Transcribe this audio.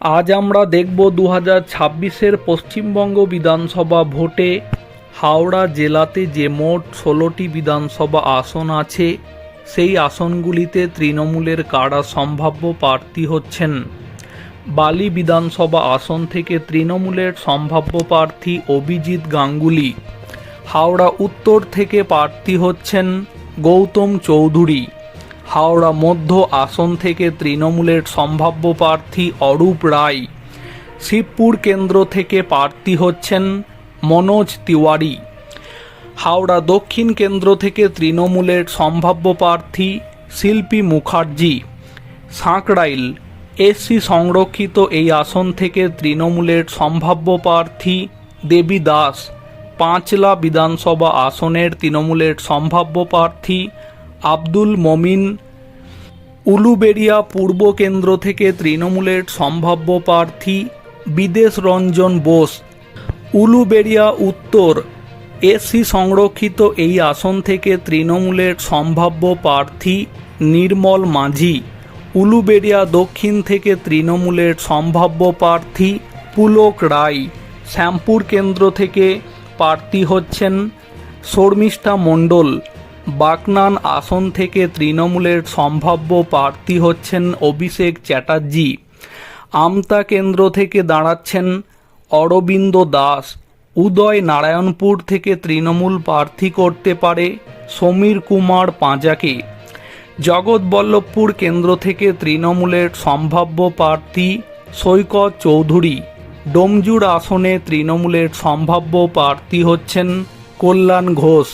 আজ আমরা দেখব দু হাজার ছাব্বিশের পশ্চিমবঙ্গ বিধানসভা ভোটে হাওড়া জেলাতে যে মোট ষোলোটি বিধানসভা আসন আছে, সেই আসনগুলিতে তৃণমূলের কারা সম্ভাব্য প্রার্থী হচ্ছেন? বালি বিধানসভা আসন থেকে তৃণমূলের সম্ভাব্য প্রার্থী অভিজিৎ গাঙ্গুলি। হাওড়া উত্তর থেকে প্রার্থী হচ্ছেন গৌতম চৌধুরী। হাওড়া মধ্য আসন থেকে তৃণমূলের সম্ভাব্য প্রার্থী অরূপ রায়। শিবপুর কেন্দ্র থেকে প্রার্থী হচ্ছেন মনোজ তিওয়ারি। হাওড়া দক্ষিণ কেন্দ্র থেকে তৃণমূলের সম্ভাব্য প্রার্থী শিল্পী মুখার্জি। সাঁকড়াইল এসসি সংরক্ষিত এই আসন থেকে তৃণমূলের সম্ভাব্য প্রার্থী দেবী দাস। পাঁচলা বিধানসভা আসনের তৃণমূলের সম্ভাব্য প্রার্থী আব্দুল মমিন উলুবেড়িয়া পূর্ব কেন্দ্র থেকে তৃণমূলের সম্ভাব্য প্রার্থী বিদেশ রঞ্জন বোস। উলুবেড়িয়া উত্তর এসসি সংরক্ষিত এই আসন থেকে তৃণমূলের সম্ভাব্য প্রার্থী নির্মল মাঝি। উলুবেড়িয়া দক্ষিণ থেকে তৃণমূলের সম্ভাব্য প্রার্থী পুলক রায়। শ্যামপুর কেন্দ্র থেকে প্রার্থী হচ্ছেন শর্মিষ্ঠা মণ্ডল। বাকনান আসন থেকে তৃণমূলের সম্ভাব্য প্রার্থী হচ্ছেন অভিষেক চ্যাটার্জি। আমতা কেন্দ্র থেকে দাঁড়াচ্ছেন অরবিন্দ দাস। উদয় নারায়ণপুর থেকে তৃণমূল প্রার্থী করতে পারে সমীর কুমার পাঁজাকে। জগৎবল্লভপুর কেন্দ্র থেকে তৃণমূলের সম্ভাব্য প্রার্থী সৈকত চৌধুরী। ডোমজুর আসনে তৃণমূলের সম্ভাব্য প্রার্থী হচ্ছেন কল্যাণ ঘোষ।